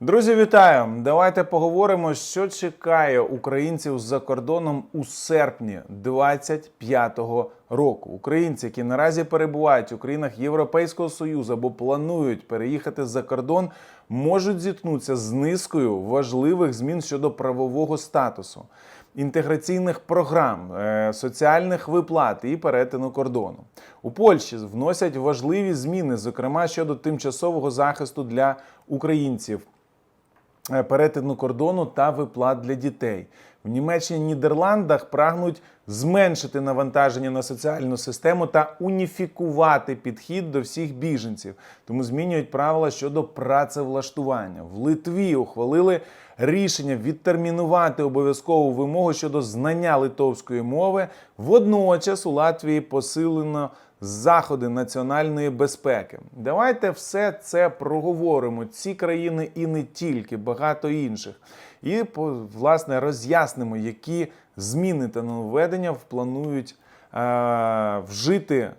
Друзі, вітаю! Давайте поговоримо, що чекає українців за кордоном у серпні 25-го року. Українці, які наразі перебувають у країнах Європейського Союзу або планують переїхати за кордон, можуть зіткнутися з низкою важливих змін щодо правового статусу, інтеграційних програм, е, соціальних виплат і перетину кордону. У Польщі вносять важливі зміни, зокрема щодо тимчасового захисту для українців перетину кордону та виплат для дітей. В Німеччині Нідерландах прагнуть зменшити навантаження на соціальну систему та уніфікувати підхід до всіх біженців, тому змінюють правила щодо працевлаштування. В Литві ухвалили рішення відтермінувати обов'язкову вимогу щодо знання литовської мови. Водночас у Латвії посилено заходи національної безпеки. Давайте все це проговоримо. Ці країни і не тільки, багато інших. І по- власне роз'яснимо, які зміни та нововведення планують е, вжити е,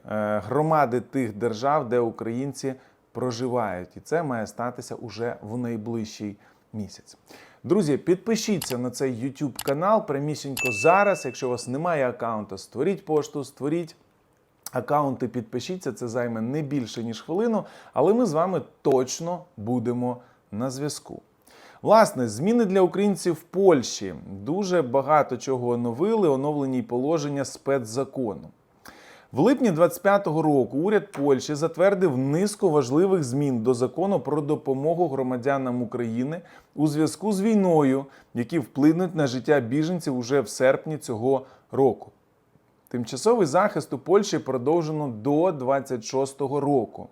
громади тих держав, де українці проживають. І це має статися уже в найближчий місяць. Друзі, підпишіться на цей YouTube канал прямісінько зараз. Якщо у вас немає аккаунту, створіть пошту, створіть аккаунти, підпишіться. Це займе не більше ніж хвилину, але ми з вами точно будемо на зв'язку. Власне, зміни для українців в Польщі дуже багато чого оновили, оновлені положення спецзакону. В липні 25-го року уряд Польщі затвердив низку важливих змін до закону про допомогу громадянам України у зв'язку з війною, які вплинуть на життя біженців уже в серпні цього року. Тимчасовий захист у Польщі продовжено до 26-го року.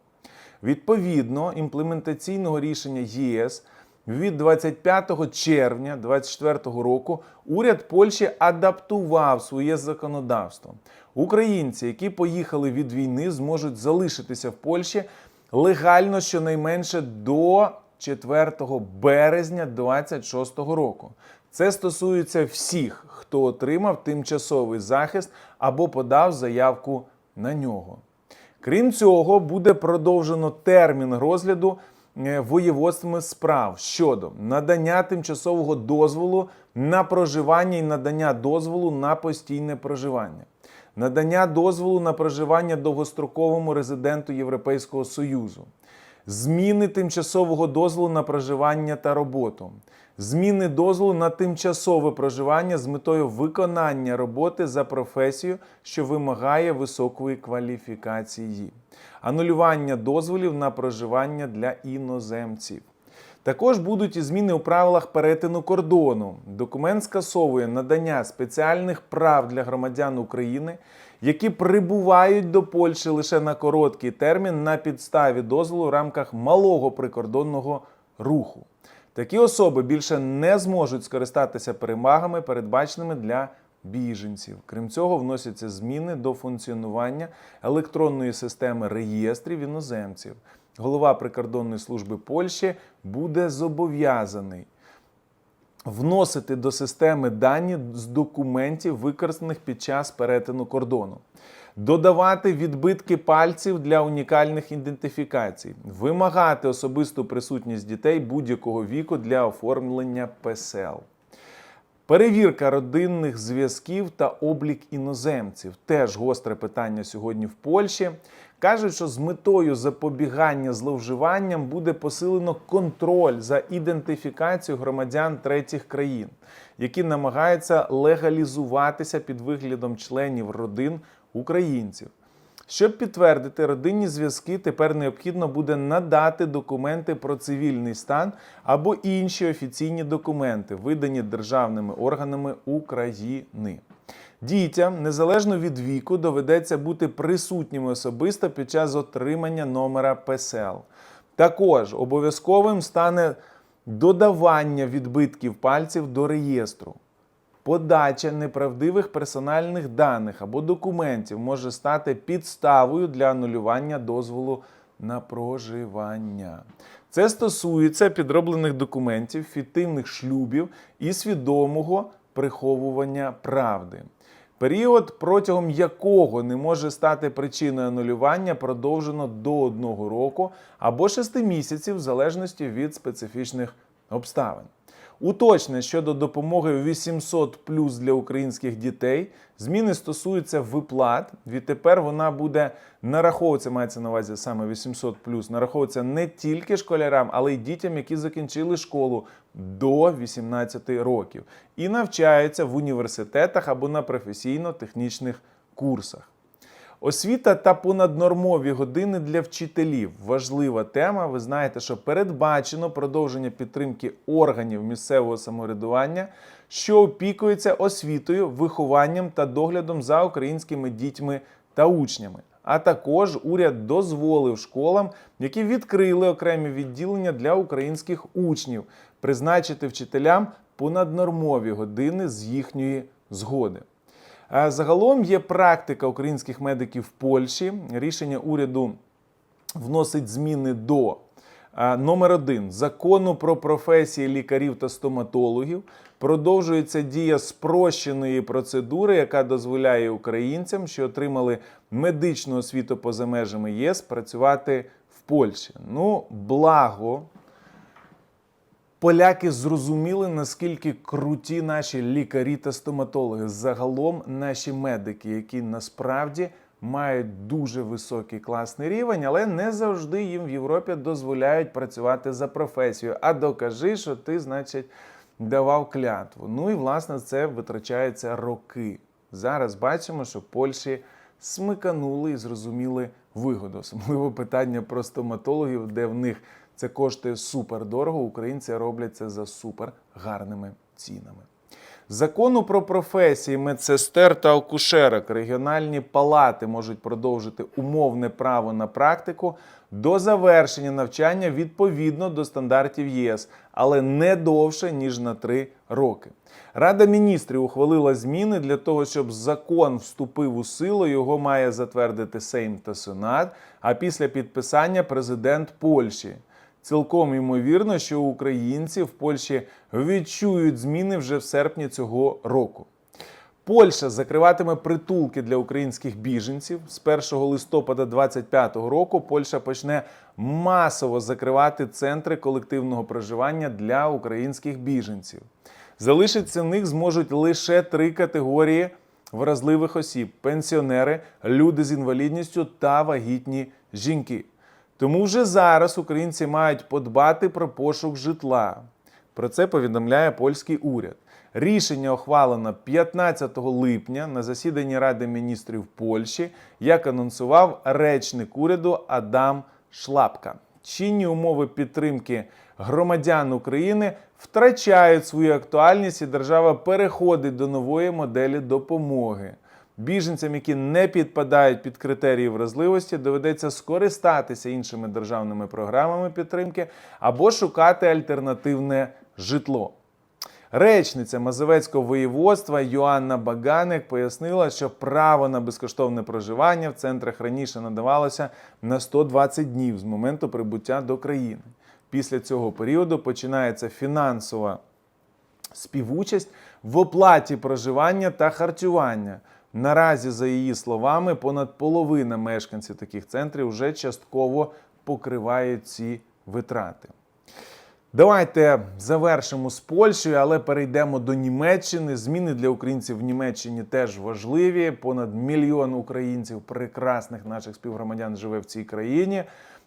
Відповідно імплементаційного рішення ЄС від 25 червня 2024 року уряд Польщі адаптував своє законодавство. Українці, які поїхали від війни, зможуть залишитися в Польщі легально щонайменше до 4 березня 2026 року. Це стосується всіх, хто отримав тимчасовий захист або подав заявку на нього. Крім цього, буде продовжено термін розгляду е, воєводствами справ щодо надання тимчасового дозволу на проживання і надання дозволу на постійне проживання, надання дозволу на проживання довгостроковому резиденту Європейського Союзу, зміни тимчасового дозволу на проживання та роботу, зміни дозволу на тимчасове проживання з метою виконання роботи за професію, що вимагає високої кваліфікації, анулювання дозволів на проживання для іноземців. Також будуть і зміни у правилах перетину кордону. Документ скасовує надання спеціальних прав для громадян України, які прибувають до Польщі лише на короткий термін на підставі дозволу в рамках малого прикордонного руху. Такі особи більше не зможуть скористатися перемагами, передбаченими для біженців. Крім цього, вносяться зміни до функціонування електронної системи реєстрів іноземців. Голова прикордонної служби Польщі буде зобов'язаний вносити до системи дані з документів, використаних під час перетину кордону, додавати відбитки пальців для унікальних ідентифікацій, вимагати особисту присутність дітей будь-якого віку для оформлення ПСЛ. Перевірка родинних зв'язків та облік іноземців теж гостре питання сьогодні в Польщі. Кажуть, що з метою запобігання зловживанням буде посилено контроль за ідентифікацією громадян третіх країн, які намагаються легалізуватися під виглядом членів родин українців. Щоб підтвердити родинні зв'язки, тепер необхідно буде надати документи про цивільний стан або інші офіційні документи, видані державними органами України. Дітям, незалежно від віку, доведеться бути присутніми особисто під час отримання номера ПСЛ. Також обов'язковим стане додавання відбитків пальців до реєстру. Подача неправдивих персональних даних або документів може стати підставою для анулювання дозволу на проживання. Це стосується підроблених документів, фіктивних шлюбів і свідомого приховування правди. Період, протягом якого не може стати причиною анулювання, продовжено до одного року або шести місяців в залежності від специфічних обставин. Уточнення щодо допомоги 800 плюс для українських дітей. Зміни стосуються виплат. Відтепер вона буде нараховуватися, мається на увазі саме 800 плюс, нараховуватися не тільки школярам, але й дітям, які закінчили школу до 18 років і навчаються в університетах або на професійно-технічних курсах. Освіта та понаднормові години для вчителів важлива тема. Ви знаєте, що передбачено продовження підтримки органів місцевого самоврядування, що опікуються освітою, вихованням та доглядом за українськими дітьми та учнями. А також уряд дозволив школам, які відкрили окремі відділення для українських учнів, призначити вчителям понаднормові години з їхньої згоди. Е, Загалом є практика українських медиків в Польщі. Рішення уряду вносить зміни до е, номер один закону про професії лікарів та стоматологів. Продовжується дія спрощеної процедури, яка дозволяє українцям, що отримали медичну освіту поза межами ЄС, працювати в Польщі. Ну, благо, Поляки зрозуміли, наскільки круті наші лікарі та стоматологи, загалом наші медики, які насправді мають дуже високий класний рівень, але не завжди їм в Європі дозволяють працювати за професією. А докажи, що ти, значить, давав клятву. Ну і власне це витрачається роки. Зараз бачимо, що Польщі смиканули і зрозуміли вигоду. Особливо питання про стоматологів, де в них це коштує супер дорого. Українці роблять це за супер гарними цінами. Закону про професії медсестер та акушерок регіональні палати можуть продовжити умовне право на практику до завершення навчання відповідно до стандартів ЄС, але не довше ніж на 3 роки. Рада міністрів ухвалила зміни для того, щоб закон вступив у силу. Його має затвердити Сейм та Сенат. А після підписання президент Польщі. Цілком ймовірно, що українці в Польщі відчують зміни вже в серпні цього року. Польща закриватиме притулки для українських біженців. З 1 листопада 2025 року Польща почне масово закривати центри колективного проживання для українських біженців. Залишиться в них зможуть лише три категорії вразливих осіб: пенсіонери, люди з інвалідністю та вагітні жінки. Тому вже зараз українці мають подбати про пошук житла. Про це повідомляє польський уряд. Рішення ухвалено 15 липня на засіданні Ради міністрів Польщі, як анонсував речник уряду Адам Шлапка. Чинні умови підтримки громадян України втрачають свою актуальність, і держава переходить до нової моделі допомоги. Біженцям, які не підпадають під критерії вразливості, доведеться скористатися іншими державними програмами підтримки або шукати альтернативне житло. Речниця Мазовецького воєводства Йоанна Баганик пояснила, що право на безкоштовне проживання в центрах раніше надавалося на 120 днів з моменту прибуття до країни. Після цього періоду починається фінансова співучасть в оплаті проживання та харчування. Наразі, за її словами, понад половина мешканців таких центрів вже частково покривають ці витрати. Давайте завершимо з Польщею, але перейдемо до Німеччини. Зміни для українців в Німеччині теж важливі. Понад мільйон українців, прекрасних наших співгромадян, живе в цій країні.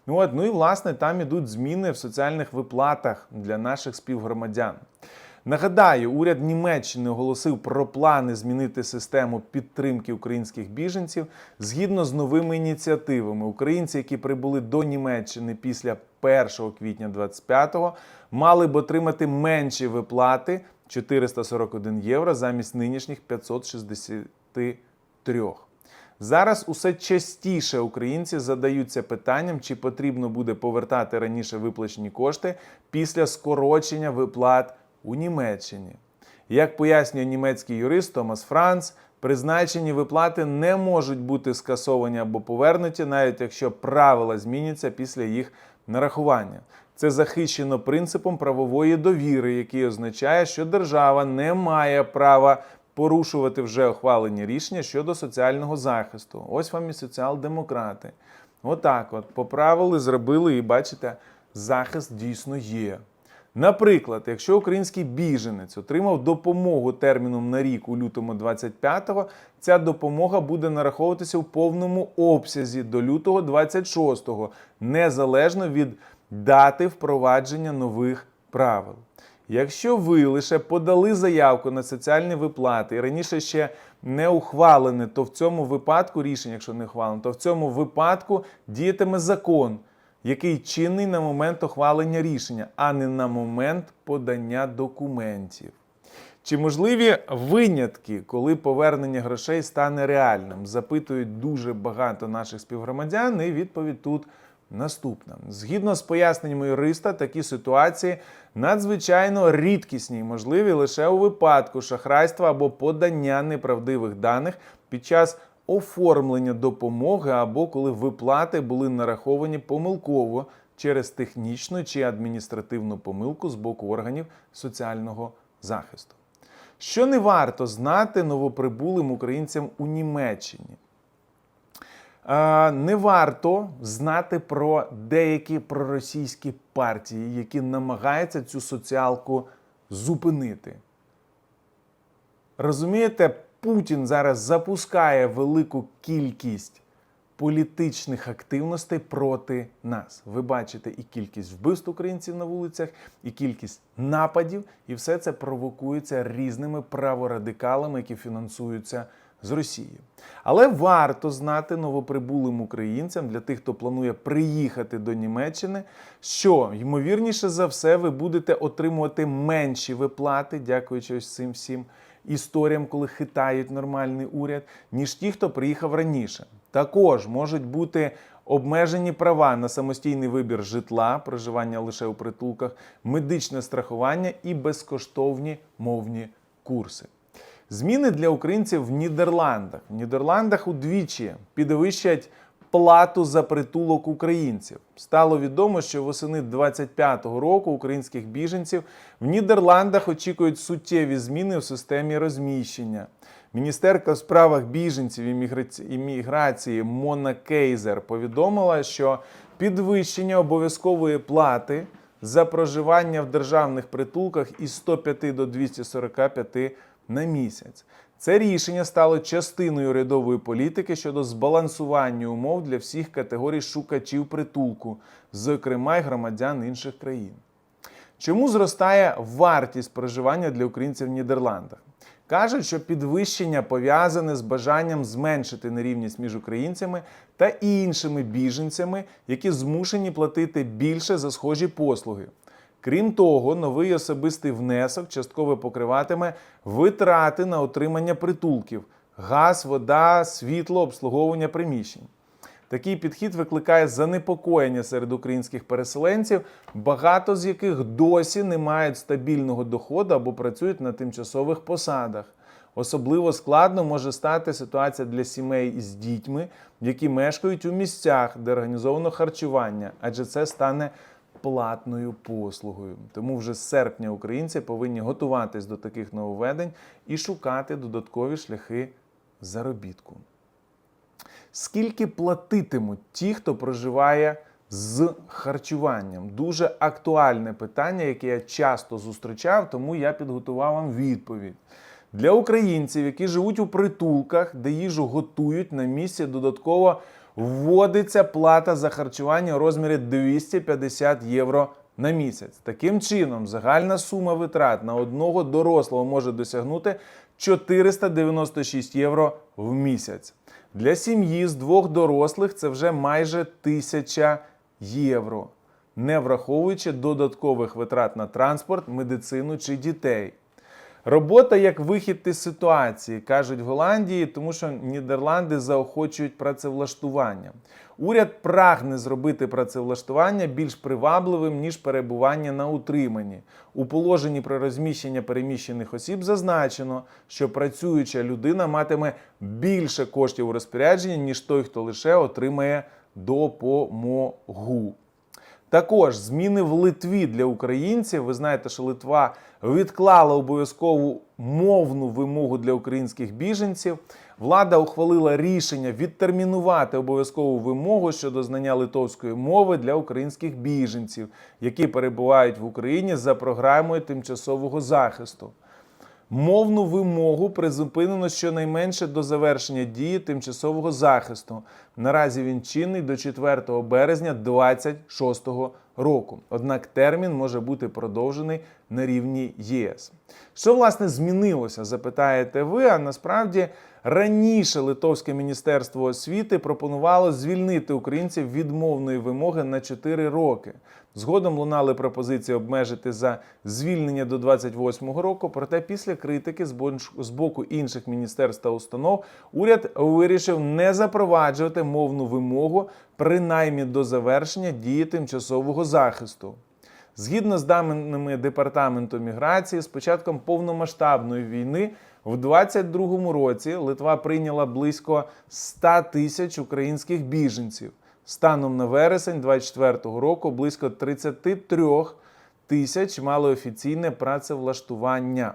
Ну, от, ну і власне там ідуть зміни в соціальних виплатах для наших співгромадян. Нагадаю, уряд Німеччини оголосив про плани змінити систему підтримки українських біженців згідно з новими ініціативами. Українці, які прибули до Німеччини після 1 квітня 25-го, мали б отримати менші виплати 441 євро замість нинішніх 563. Зараз усе частіше українці задаються питанням, чи потрібно буде повертати раніше виплачені кошти після скорочення виплат у Німеччині. Як пояснює німецький юрист Томас Франц, призначені виплати не можуть бути скасовані або повернуті, навіть якщо правила зміняться після їх нарахування. Це захищено принципом правової довіри, який означає, що держава не має права порушувати вже ухвалені рішення щодо соціального захисту. Ось вам і соціал-демократи. Отак, от поправили, зробили, і бачите, захист дійсно є. Наприклад, якщо український біженець отримав допомогу терміном на рік у лютому 25-го, ця допомога буде нараховуватися в повному обсязі до лютого 26-го, незалежно від дати впровадження нових правил. Якщо ви лише подали заявку на соціальні виплати і раніше ще не ухвалене, то в цьому випадку рішення, якщо не ухвалене, то в цьому випадку діятиме закон, який чинний на момент ухвалення рішення, а не на момент подання документів. Чи можливі винятки, коли повернення грошей стане реальним? Запитують дуже багато наших співгромадян, і відповідь тут наступна. Згідно з поясненнями юриста, такі ситуації надзвичайно рідкісні і можливі лише у випадку шахрайства або подання неправдивих даних під час оформлення допомоги або коли виплати були нараховані помилково через технічну чи адміністративну помилку з боку органів соціального захисту. Що не варто знати новоприбулим українцям у Німеччині? Не варто знати про деякі проросійські партії, які намагаються цю соціалку зупинити. Розумієте, Путін зараз запускає велику кількість політичних активностей проти нас. Ви бачите і кількість вбивств українців на вулицях, і кількість нападів, і все це провокується різними праворадикалами, які фінансуються з Росії. Але варто знати новоприбулим українцям для тих, хто планує приїхати до Німеччини, що ймовірніше за все ви будете отримувати менші виплати, дякуючи ось цим всім історіям, коли хитають нормальний уряд, ніж ті, хто приїхав раніше. Також можуть бути обмежені права на самостійний вибір житла, проживання лише у притулках, медичне страхування і безкоштовні мовні курси. Зміни для українців в Нідерландах. В Нідерландах удвічі підвищать плату за притулок українців. Стало відомо, що восени 25-го року українських біженців в Нідерландах очікують суттєві зміни в системі розміщення. Міністерка в справах біженців і міграції Мона Кейзер повідомила, що підвищення обов'язкової плати за проживання в державних притулках із 105 до 245 на місяць. Це рішення стало частиною урядової політики щодо збалансування умов для всіх категорій шукачів притулку, зокрема й громадян інших країн. Чому зростає вартість проживання для українців в Нідерландах? Кажуть, що підвищення пов'язане з бажанням зменшити нерівність між українцями та іншими біженцями, які змушені платити більше за схожі послуги. Крім того, новий особистий внесок частково покриватиме витрати на отримання притулків: газ, вода, світло, обслуговування приміщень. Такий підхід викликає занепокоєння серед українських переселенців, багато з яких досі не мають стабільного доходу або працюють на тимчасових посадах. Особливо складно може стати ситуація для сімей із дітьми, які мешкають у місцях, де організовано харчування, адже це стане платною послугою. Тому вже з серпня українці повинні готуватись до таких нововведень і шукати додаткові шляхи заробітку. Скільки платитимуть ті, хто проживає з харчуванням? Дуже актуальне питання, яке я часто зустрічав, тому я підготував вам відповідь. Для українців, які живуть у притулках, де їжу готують на місці, додатково вводиться плата за харчування у розмірі 250 євро на місяць. Таким чином, загальна сума витрат на одного дорослого може досягнути 496 євро в місяць. Для сім'ї з двох дорослих це вже майже 1000 євро, не враховуючи додаткових витрат на транспорт, медицину чи дітей. Робота як вихід із ситуації, кажуть в Голландії, тому що Нідерланди заохочують працевлаштування. Уряд прагне зробити працевлаштування більш привабливим, ніж перебування на утриманні. У положенні про розміщення переміщених осіб зазначено, що працююча людина матиме більше коштів у розпорядженні, ніж той, хто лише отримає допомогу. Також зміни в Литві для українців. Ви знаєте, що Литва відклала обов'язкову мовну вимогу для українських біженців. влада ухвалила рішення відтермінувати обов'язкову вимогу щодо знання литовської мови для українських біженців, які перебувають в Україні за програмою тимчасового захисту. Мовну вимогу призупинено щонайменше до завершення дії тимчасового захисту. Наразі він чинний до 4 березня 2026 року. Однак термін може бути продовжений на рівні ЄС. Що власне змінилося? Запитаєте ви. А насправді раніше Литовське міністерство освіти пропонувало звільнити українців від мовної вимоги на 4 роки. Згодом лунали пропозиції обмежити за звільнення до 28-го року. Проте після критики з боку інших міністерств та установ уряд вирішив не запроваджувати мовну вимогу принаймні до завершення дії тимчасового захисту. Згідно з даними департаменту міграції, з початком повномасштабної війни в 2022 році Литва прийняла близько 100 тисяч українських біженців. Станом на вересень 2024 року близько 33 тисяч мали офіційне працевлаштування.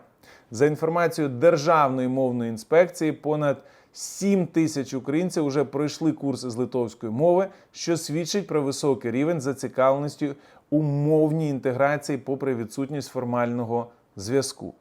За інформацією Державної мовної інспекції, понад 7 тисяч українців вже пройшли курси з литовської мови, що свідчить про високий рівень зацікавленості у мовній інтеграції, попри відсутність формального зв'язку.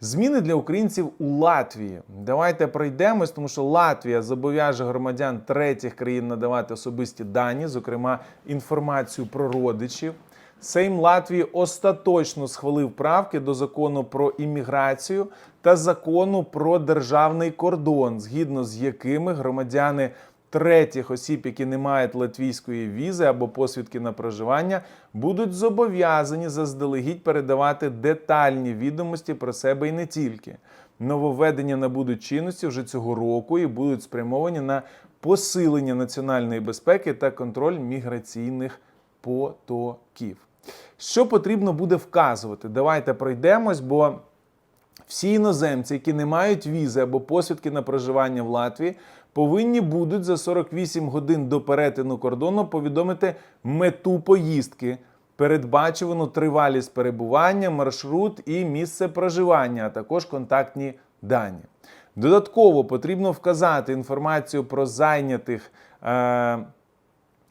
Зміни для українців у Латвії. Давайте пройдемось, тому що Латвія зобов'яже громадян третіх країн надавати особисті дані, зокрема інформацію про родичів. Сейм Латвії остаточно схвалив правки до закону про імміграцію та закону про державний кордон, згідно з якими громадяни третіх осіб, які не мають латвійської візи або посвідки на проживання, будуть зобов'язані заздалегідь передавати детальні відомості про себе і не тільки. Нововведення набудуть чинності вже цього року і будуть спрямовані на посилення національної безпеки та контроль міграційних потоків. Що потрібно буде вказувати? Давайте пройдемось, бо всі іноземці, які не мають візи або посвідки на проживання в Латвії, повинні будуть за 48 годин до перетину кордону повідомити мету поїздки, передбачувану тривалість перебування, маршрут і місце проживання, а також контактні дані. Додатково потрібно вказати інформацію про зайнятих. Е-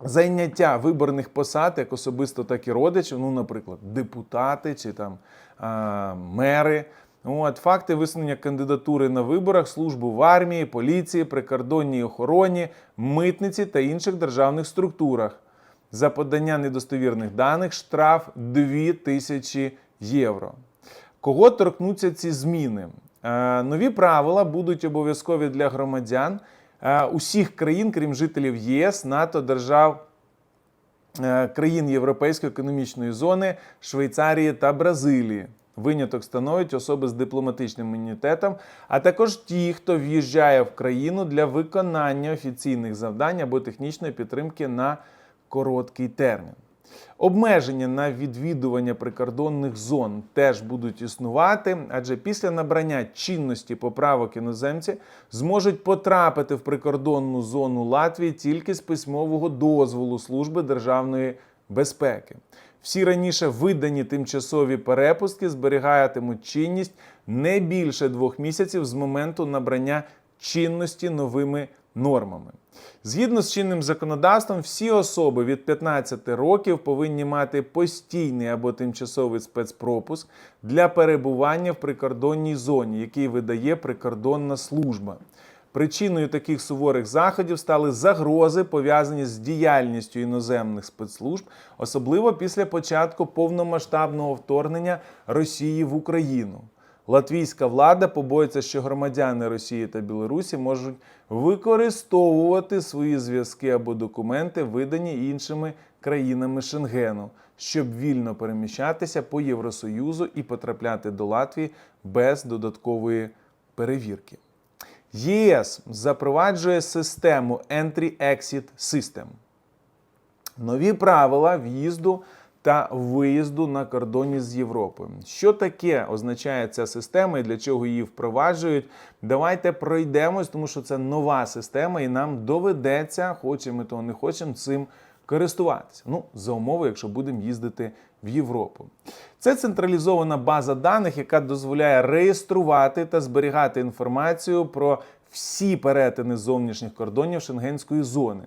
Зайняття виборних посад, як особисто, так і родичів, ну, наприклад, депутати чи там а, мери. От, факти висунення кандидатури на виборах, службу в армії, поліції, прикордонній охороні, митниці та інших державних структурах. За подання недостовірних даних штраф 2000 євро. Кого торкнуться ці зміни? Е, Нові правила будуть обов'язкові для громадян е, усіх країн, крім жителів ЄС, НАТО, держав е, країн Європейської економічної зони, Швейцарії та Бразилії. Виняток становить особи з дипломатичним імунітетом, а також ті, хто в'їжджає в країну для виконання офіційних завдань або технічної підтримки на короткий термін. Обмеження на відвідування прикордонних зон теж будуть існувати, адже після набрання чинності поправок іноземці зможуть потрапити в прикордонну зону Латвії тільки з письмового дозволу Служби державної безпеки. Всі раніше видані тимчасові перепустки зберігатимуть чинність не більше двох місяців з моменту набрання чинності новими нормами. Згідно з чинним законодавством, всі особи від 15 років повинні мати постійний або тимчасовий спецпропуск для перебування в прикордонній зоні, який видає прикордонна служба. Причиною таких суворих заходів стали загрози, пов'язані з діяльністю іноземних спецслужб, особливо після початку повномасштабного вторгнення Росії в Україну. Латвійська влада побоїться, що громадяни Росії та Білорусі можуть використовувати свої зв'язки або документи, видані іншими країнами Шенгену, щоб вільно переміщатися по Євросоюзу і потрапляти до Латвії без додаткової перевірки. ЄС запроваджує систему Entry-Exit System. Нові правила в'їзду та виїзду на кордоні з Європою. Що таке означає ця система і для чого її впроваджують? Давайте пройдемось, тому що це нова система, і нам доведеться, хочемо ми того не хочемо, цим користуватися. Ну, за умови, якщо будемо їздити в Європу. Це централізована база даних, яка дозволяє реєструвати та зберігати інформацію про всі перетини зовнішніх кордонів шенгенської зони.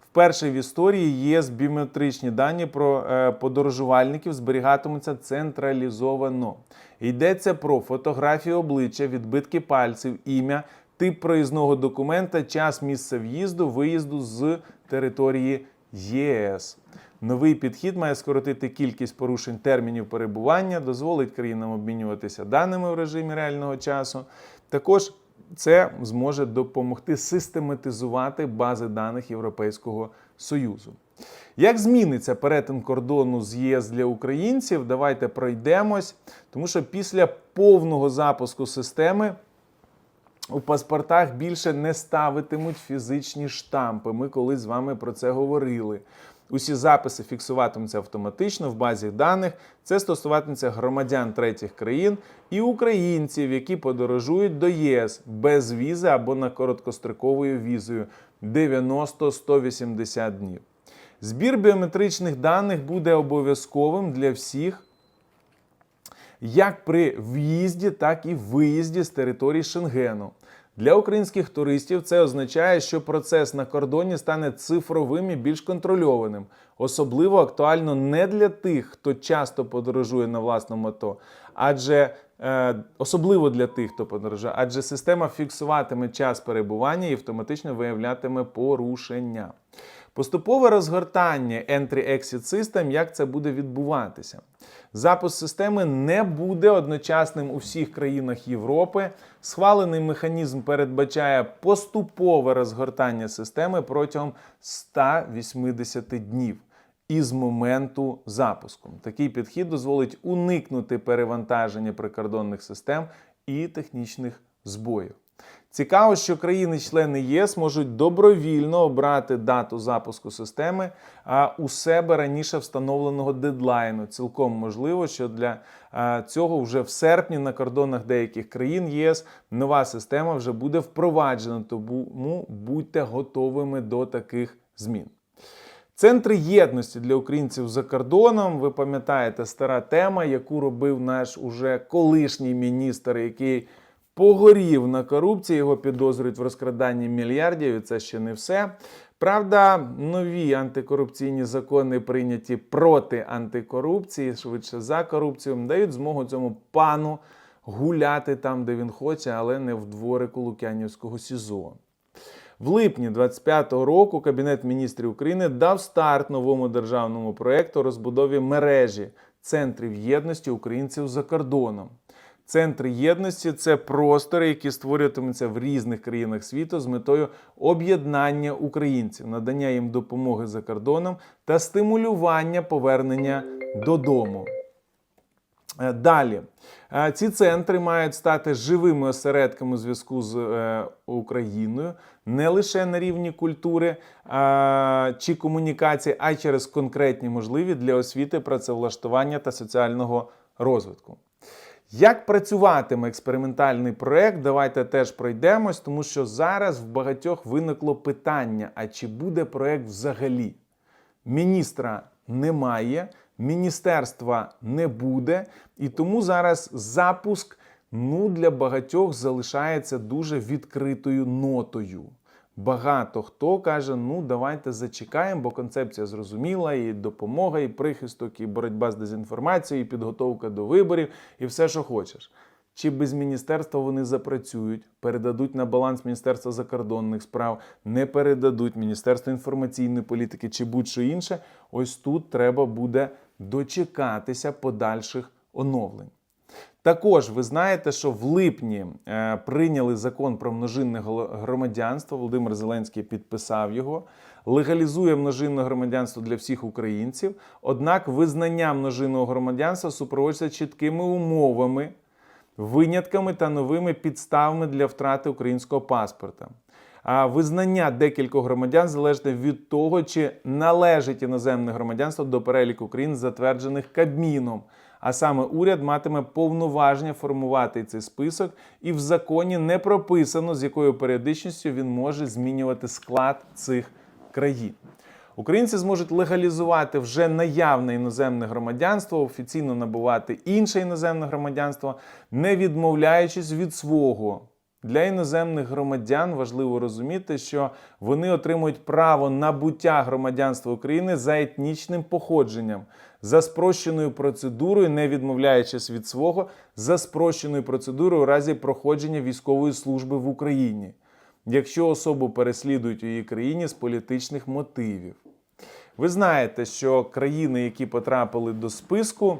Вперше в історії ЄС біометричні дані про е, подорожувальників зберігатимуться централізовано. Йдеться про фотографії обличчя, відбитки пальців, ім'я, тип проїзного документа, час місця в'їзду, виїзду з території ЄС. Новий підхід має скоротити кількість порушень термінів перебування, дозволить країнам обмінюватися даними в режимі реального часу. Також це зможе допомогти систематизувати бази даних Європейського Союзу. Як зміниться перетин кордону з ЄС для українців? Давайте пройдемось, тому що після повного запуску системи у паспортах більше не ставитимуть фізичні штампи. Ми колись з вами про це говорили. Усі записи фіксуватимуться автоматично в базі даних. Це стосуватиметься громадян третіх країн і українців, які подорожують до ЄС без візи або на короткостроковою візою 90-180 днів. Збір біометричних даних буде обов'язковим для всіх як при в'їзді, так і виїзді з території Шенгену. Для українських туристів це означає, що процес на кордоні стане цифровим і більш контрольованим. Особливо актуально не для тих, хто часто подорожує на власному авто, адже е, особливо для тих, хто подорожує, адже система фіксуватиме час перебування і автоматично виявлятиме порушення. Поступове розгортання Entry-Exit System, як це буде відбуватися? Запуск системи не буде одночасним у всіх країнах Європи. Схвалений механізм передбачає поступове розгортання системи протягом 180 днів із моменту запуску. Такий підхід дозволить уникнути перевантаження прикордонних систем і технічних збоїв. Цікаво, що країни-члени ЄС можуть добровільно обрати дату запуску системи у себе раніше встановленого дедлайну. Цілком можливо, що для цього вже в серпні на кордонах деяких країн ЄС нова система вже буде впроваджена, тому будьте готовими до таких змін. Центри єдності для українців за кордоном. Ви пам'ятаєте стара тема, яку робив наш уже колишній міністр, який погорів на корупції, його підозрюють в розкраданні мільярдів, і це ще не все. Правда, нові антикорупційні закони прийняті проти антикорупції, швидше за корупцію, дають змогу цьому пану гуляти там, де він хоче, але не в дворику Лук'янівського СІЗО. В липні 25-го року Кабінет міністрів України дав старт новому державному проєкту розбудові мережі центрів єдності українців за кордоном. Центри єдності це простори, які створюватимуться в різних країнах світу з метою об'єднання українців, надання їм допомоги за кордоном та стимулювання повернення додому. Е, Далі Е, ці центри мають стати живими осередками зв'язку з е, Україною не лише на рівні культури чи комунікації, а й через конкретні можливі для освіти, працевлаштування та соціального розвитку. Як працюватиме експериментальний проект, давайте теж пройдемось, тому що зараз в багатьох виникло питання: а чи буде проект взагалі? Міністра немає, міністерства не буде, і тому зараз запуск ну, для багатьох залишається дуже відкритою нотою. Багато хто каже: ну давайте зачекаємо, бо концепція зрозуміла, і допомога, і прихисток, і боротьба з дезінформацією, і підготовка до виборів, і все, що хочеш. Чи без міністерства вони запрацюють, передадуть на баланс Міністерства закордонних справ, не передадуть Міністерство інформаційної політики чи будь-що інше. Ось тут треба буде дочекатися подальших оновлень. Також ви знаєте, що в липні е, прийняли закон про множинне громадянство. Володимир Зеленський підписав його, легалізує множинне громадянство для всіх українців. Однак визнання множинного громадянства супроводжується чіткими умовами, винятками та новими підставами для втрати українського паспорта. А визнання декількох громадян залежить від того, чи належить іноземне громадянство до переліку країн, затверджених Кабміном. А саме уряд матиме повноваження формувати цей список, і в законі не прописано, з якою періодичністю він може змінювати склад цих країн. Українці зможуть легалізувати вже наявне іноземне громадянство, офіційно набувати інше іноземне громадянство, не відмовляючись від свого Для іноземних громадян важливо розуміти, що вони отримують право набуття громадянства України за етнічним походженням, за спрощеною процедурою, не відмовляючись від свого, за спрощеною процедурою у разі проходження військової служби в Україні, якщо особу переслідують у її країні з політичних мотивів. Ви знаєте, що країни, які потрапили до списку,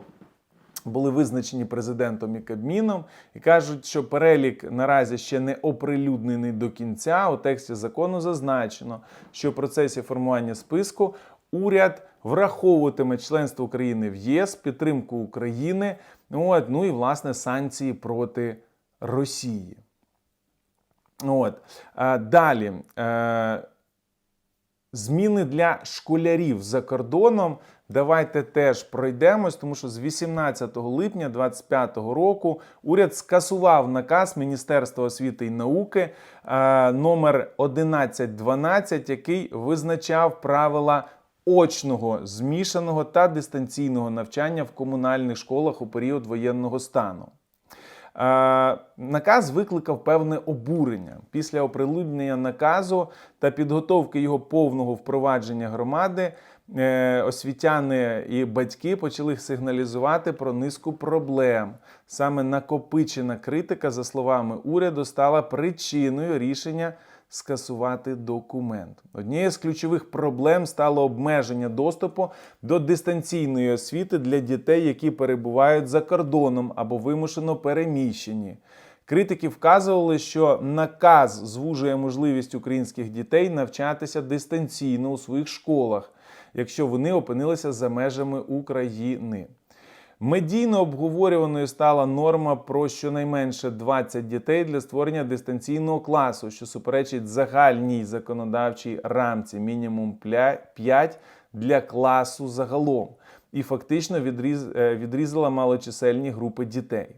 були визначені президентом і Кабміном, і кажуть, що перелік наразі ще не оприлюднений до кінця. У тексті закону зазначено, що в процесі формування списку уряд враховуватиме членство України в ЄС, підтримку України, от, ну і власне санкції проти Росії. От. Е, Далі. Е, Зміни для школярів за кордоном. Давайте теж пройдемось, тому що з 18 липня 2025 року уряд скасував наказ Міністерства освіти і науки е, номер 1112, який визначав правила очного, змішаного та дистанційного навчання в комунальних школах у період воєнного стану. Е, Наказ викликав певне обурення після оприлюднення наказу та підготовки його повного впровадження громади. е, Освітяни і батьки почали сигналізувати про низку проблем. Саме накопичена критика, за словами уряду, стала причиною рішення скасувати документ. Однією з ключових проблем стало обмеження доступу до дистанційної освіти для дітей, які перебувають за кордоном або вимушено переміщені. Критики вказували, що наказ звужує можливість українських дітей навчатися дистанційно у своїх школах, якщо вони опинилися за межами України. Медійно обговорюваною стала норма про щонайменше 20 дітей для створення дистанційного класу, що суперечить загальній законодавчій рамці мінімум 5 для класу загалом, і фактично відріз, е, відрізала малочисельні групи дітей.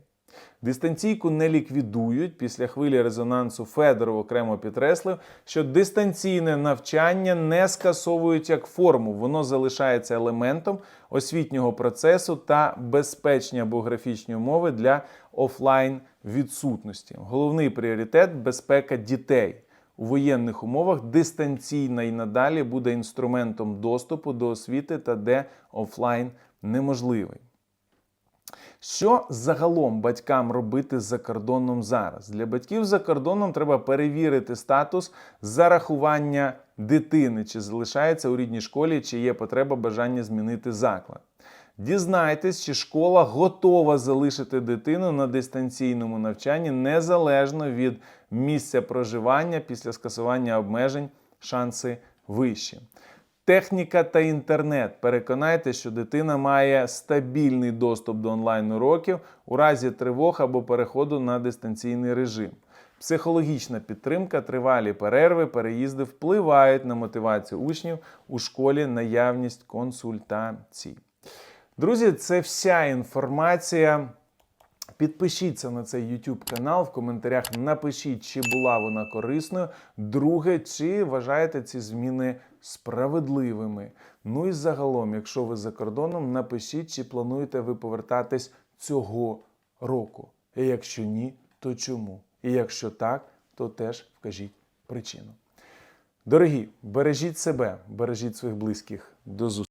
Дистанційку не ліквідують. Після хвилі резонансу Федоров окремо підкреслив, що дистанційне навчання не скасовують як форму, воно залишається елементом освітнього процесу та безпечні або графічні умови для офлайн відсутності. Головний пріоритет безпека дітей. У воєнних умовах дистанційна і надалі буде інструментом доступу до освіти та де офлайн неможливий. Що загалом батькам робити за кордоном зараз? Для батьків за кордоном треба перевірити статус зарахування дитини, чи залишається у рідній школі, чи є потреба бажання змінити заклад. Дізнайтесь, чи школа готова залишити дитину на дистанційному навчанні незалежно від місця проживання після скасування обмежень, шанси вищі. Техніка та інтернет. Переконайте, що дитина має стабільний доступ до онлайн уроків у разі тривог або переходу на дистанційний режим. Психологічна підтримка, тривалі перерви, переїзди впливають на мотивацію учнів у школі наявність консультацій. Друзі, це вся інформація. Підпишіться на цей YouTube канал, в коментарях напишіть, чи була вона корисною. Друге, чи вважаєте ці зміни справедливими. Ну і загалом, якщо ви за кордоном, напишіть, чи плануєте ви повертатись цього року. І якщо ні, то чому? І якщо так, то теж вкажіть причину. Дорогі, бережіть себе, бережіть своїх близьких. До зустрічі!